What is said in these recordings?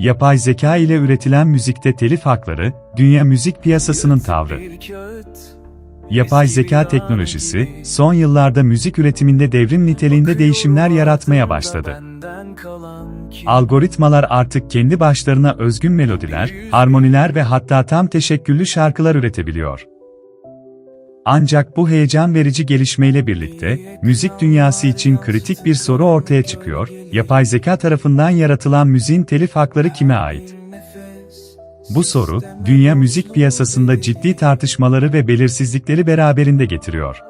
Yapay zeka ile üretilen müzikte telif hakları, dünya müzik piyasasının tavrı. Yapay zeka teknolojisi, son yıllarda müzik üretiminde devrim niteliğinde değişimler yaratmaya başladı. Algoritmalar artık kendi başlarına özgün melodiler, harmoniler ve hatta tam teşekküllü şarkılar üretebiliyor. Ancak bu heyecan verici gelişmeyle birlikte, müzik dünyası için kritik bir soru ortaya çıkıyor, yapay zeka tarafından yaratılan müziğin telif hakları kime ait? Bu soru, dünya müzik piyasasında ciddi tartışmaları ve belirsizlikleri beraberinde getiriyor.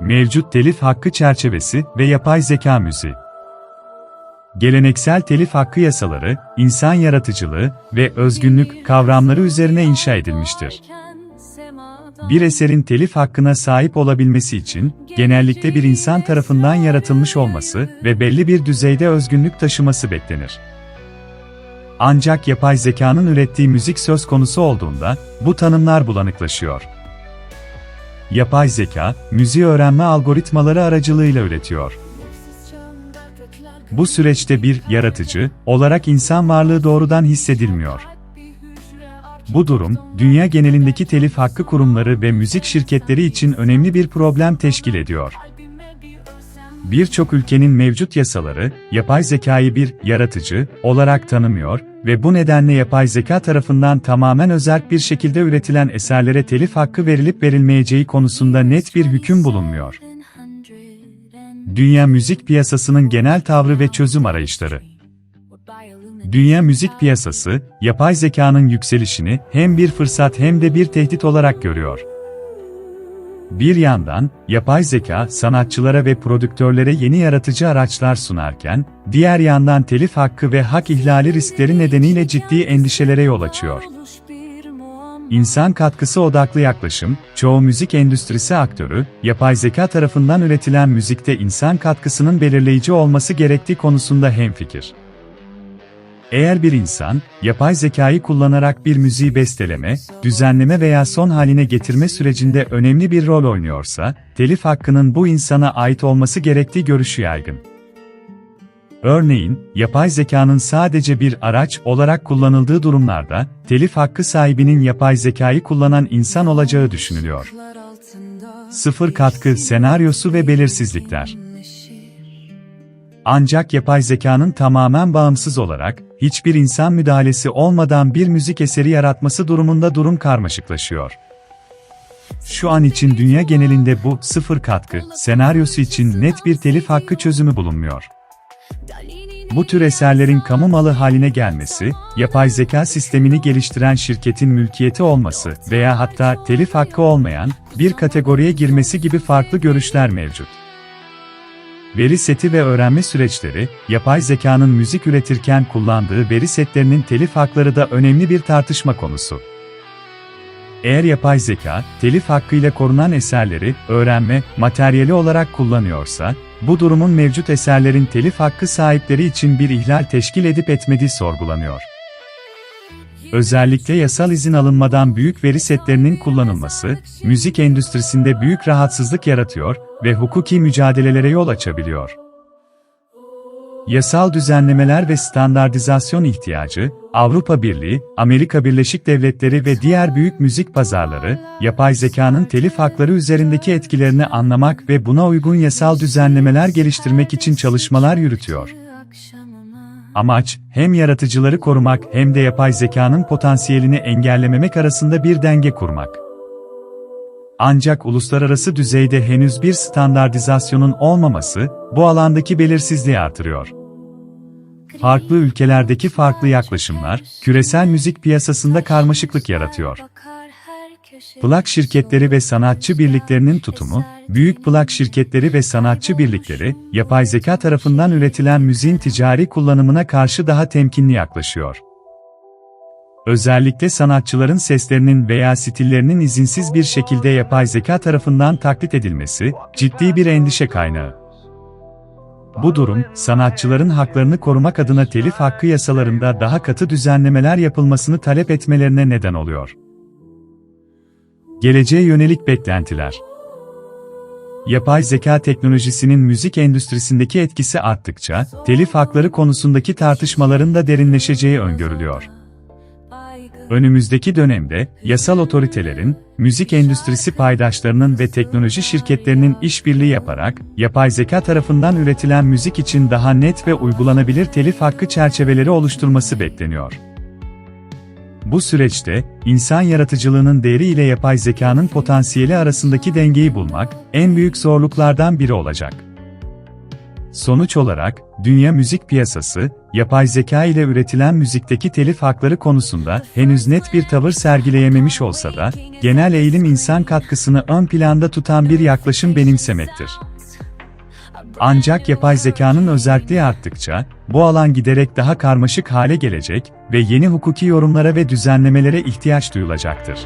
Mevcut telif hakkı çerçevesi ve yapay zeka müziği. Geleneksel telif hakkı yasaları, insan yaratıcılığı ve özgünlük kavramları üzerine inşa edilmiştir. Bir eserin telif hakkına sahip olabilmesi için, genellikle bir insan tarafından yaratılmış olması ve belli bir düzeyde özgünlük taşıması beklenir. Ancak yapay zekanın ürettiği müzik söz konusu olduğunda, bu tanımlar bulanıklaşıyor. Yapay zeka, müziği öğrenme algoritmaları aracılığıyla üretiyor. Bu süreçte bir yaratıcı olarak insan varlığı doğrudan hissedilmiyor. Bu durum, dünya genelindeki telif hakkı kurumları ve müzik şirketleri için önemli bir problem teşkil ediyor. Birçok ülkenin mevcut yasaları, yapay zekayı bir yaratıcı olarak tanımıyor ve bu nedenle yapay zeka tarafından tamamen özerk bir şekilde üretilen eserlere telif hakkı verilip verilmeyeceği konusunda net bir hüküm bulunmuyor. Dünya müzik piyasasının genel tavrı ve çözüm arayışları. Dünya müzik piyasası, yapay zekanın yükselişini hem bir fırsat hem de bir tehdit olarak görüyor. Bir yandan, yapay zeka sanatçılara ve prodüktörlere yeni yaratıcı araçlar sunarken, diğer yandan telif hakkı ve hak ihlali riskleri nedeniyle ciddi endişelere yol açıyor. İnsan katkısı odaklı yaklaşım, çoğu müzik endüstrisi aktörü, yapay zeka tarafından üretilen müzikte insan katkısının belirleyici olması gerektiği konusunda hemfikir. Eğer bir insan, yapay zekayı kullanarak bir müziği besteleme, düzenleme veya son haline getirme sürecinde önemli bir rol oynuyorsa, telif hakkının bu insana ait olması gerektiği görüşü yaygın. Örneğin, yapay zekanın sadece bir araç olarak kullanıldığı durumlarda, telif hakkı sahibinin yapay zekayı kullanan insan olacağı düşünülüyor. Sıfır katkı senaryosu ve belirsizlikler. Ancak yapay zekanın tamamen bağımsız olarak, hiçbir insan müdahalesi olmadan bir müzik eseri yaratması durumunda durum karmaşıklaşıyor. Şu an için dünya genelinde bu sıfır katkı senaryosu için net bir telif hakkı çözümü bulunmuyor. Bu tür eserlerin kamu malı haline gelmesi, yapay zeka sistemini geliştiren şirketin mülkiyeti olması veya hatta telif hakkı olmayan bir kategoriye girmesi gibi farklı görüşler mevcut. Veri seti ve öğrenme süreçleri, yapay zekanın müzik üretirken kullandığı veri setlerinin telif hakları da önemli bir tartışma konusu. Eğer yapay zeka, telif hakkıyla korunan eserleri, öğrenme, materyali olarak kullanıyorsa, bu durumun mevcut eserlerin telif hakkı sahipleri için bir ihlal teşkil edip etmediği sorgulanıyor. Özellikle yasal izin alınmadan büyük veri setlerinin kullanılması, müzik endüstrisinde büyük rahatsızlık yaratıyor ve hukuki mücadelelere yol açabiliyor. Yasal düzenlemeler ve standartizasyon ihtiyacı, Avrupa Birliği, Amerika Birleşik Devletleri ve diğer büyük müzik pazarları, yapay zekanın telif hakları üzerindeki etkilerini anlamak ve buna uygun yasal düzenlemeler geliştirmek için çalışmalar yürütüyor. Amaç, hem yaratıcıları korumak hem de yapay zekanın potansiyelini engellememek arasında bir denge kurmak. Ancak uluslararası düzeyde henüz bir standartizasyonun olmaması, bu alandaki belirsizliği artırıyor. Farklı ülkelerdeki farklı yaklaşımlar, küresel müzik piyasasında karmaşıklık yaratıyor. Plak şirketleri ve sanatçı birliklerinin tutumu, büyük plak şirketleri ve sanatçı birlikleri, yapay zeka tarafından üretilen müziğin ticari kullanımına karşı daha temkinli yaklaşıyor. Özellikle sanatçıların seslerinin veya stillerinin izinsiz bir şekilde yapay zeka tarafından taklit edilmesi, ciddi bir endişe kaynağı. Bu durum, sanatçıların haklarını korumak adına telif hakkı yasalarında daha katı düzenlemeler yapılmasını talep etmelerine neden oluyor. Geleceğe yönelik beklentiler yapay zeka teknolojisinin müzik endüstrisindeki etkisi arttıkça, telif hakları konusundaki tartışmaların da derinleşeceği öngörülüyor. Önümüzdeki dönemde, yasal otoritelerin, müzik endüstrisi paydaşlarının ve teknoloji şirketlerinin işbirliği yaparak, yapay zeka tarafından üretilen müzik için daha net ve uygulanabilir telif hakkı çerçeveleri oluşturması bekleniyor. Bu süreçte, insan yaratıcılığının değeri ile yapay zekanın potansiyeli arasındaki dengeyi bulmak, en büyük zorluklardan biri olacak. Sonuç olarak, dünya müzik piyasası, yapay zeka ile üretilen müzikteki telif hakları konusunda henüz net bir tavır sergileyememiş olsa da, genel eğilim insan katkısını ön planda tutan bir yaklaşım benimsemektir. Ancak yapay zekanın özelliği arttıkça, bu alan giderek daha karmaşık hale gelecek ve yeni hukuki yorumlara ve düzenlemelere ihtiyaç duyulacaktır.